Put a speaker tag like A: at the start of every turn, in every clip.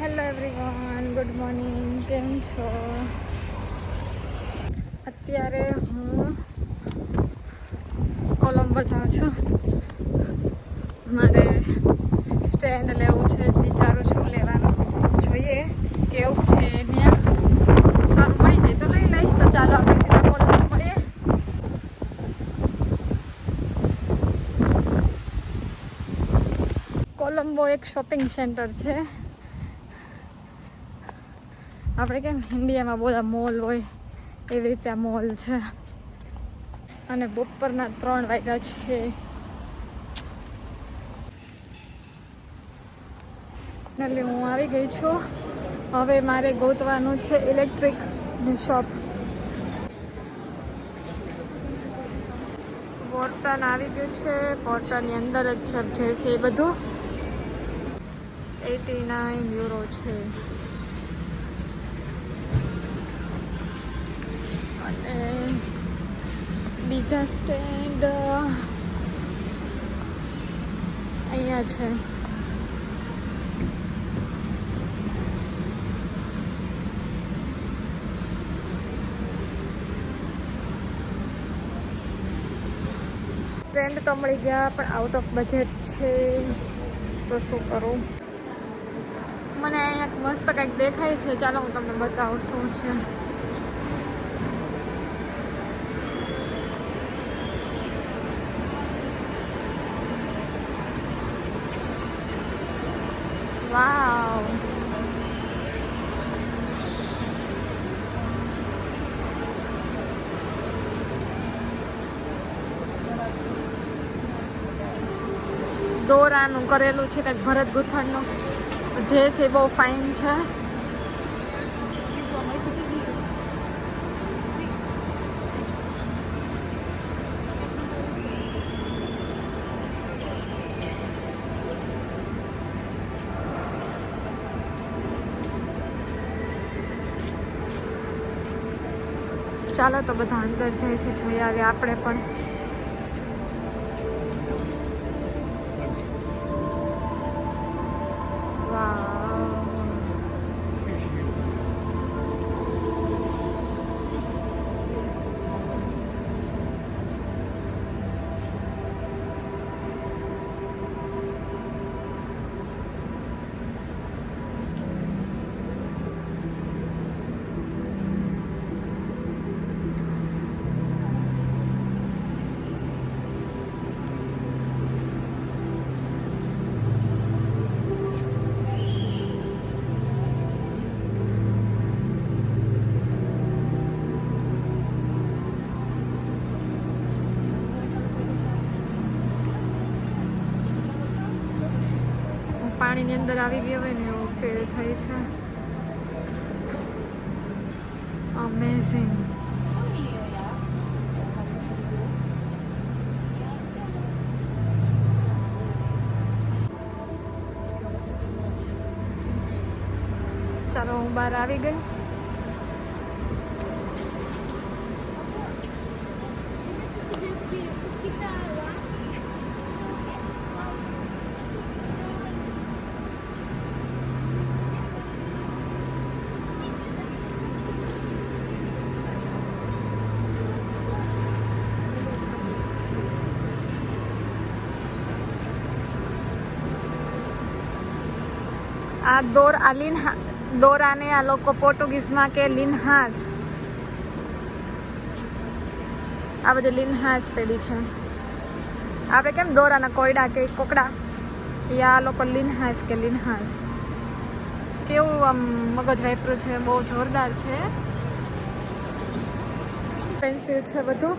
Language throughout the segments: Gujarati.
A: હેલો એવરીવન ગુડ મોર્નિંગ કેમ છો? અત્યારે હું કોલંબો જાઉં છું. મારે સ્ટેન્ડ લેવું છે વિચારું છું, લેવાનું. જોઈએ, કેવું છે ત્યાં. સારું મળી જાય તો લઈ લઈશ, તો ચાલો આપણે સીધા કોલંબો મળીએ. કોલંબો એક શોપિંગ સેન્ટર છે. આપણે કેમ ઇન્ડિયામાં બધા મોલ હોય, એવી રીતે આ મોલ છે. અને બપોરના ત્રણ વાગ્યા છે. એટલે હું આવી ગઈ છું. હવે મારે ગોતવાનું છે ઇલેક્ટ્રિકની શોપ પોર્ટન આવી ગયું છે. પોર્ટનની અંદર જ છે એ બધું. એટી નાઇન યુરો છે. અને બીજા સ્ટેન્ડ અહીંયા છે. સ્ટેન્ડ તો મળી ગયા, પણ આઉટ ઓફ બજેટ છે. તો શું કરું? મને અહીંયા મસ્ત કંઈક દેખાય છે. ચાલો હું તમને બતાવું શું છે. વાવ દોરાનું કરેલું છે કંઈક ભરત ગૂંથણનું. જે છે બહુ ફાઇન છે. ચાલો તો બધા અંદર જાય છે જોઈ આવે આપણે પણ. પાણીની અંદર આવી ગયો હોય ને એવું ફેલ થાય છે. અમેઝિંગ ચાલો, હું બહાર આવી ગઈ. આ દોર આ લિનહા દોરાને આ લોકો પોર્ટુગીઝમાં કે લિનહાસ આ બધી લિનહાસ પેઢી છે. આપણે કેમ દોરાના કોયડા કે કોકડા? એ આ લોકો લિનહાસ કે લિનહાસ કેવું આમ મગજ વાપરું છે, બહુ જોરદાર છે. પેન્સિલ છે બધું.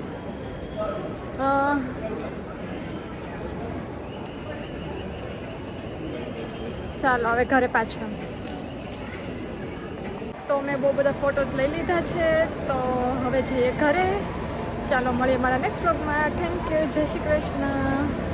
A: ચાલો, હવે ઘરે પાછા. તો મેં બહુ બધા ફોટોસ લઈ લીધા છે, તો હવે જઈએ ઘરે. ચાલો, મળીએ મારા નેક્સ્ટ બ્લોગમાં થેન્ક યુ જય શ્રી કૃષ્ણ.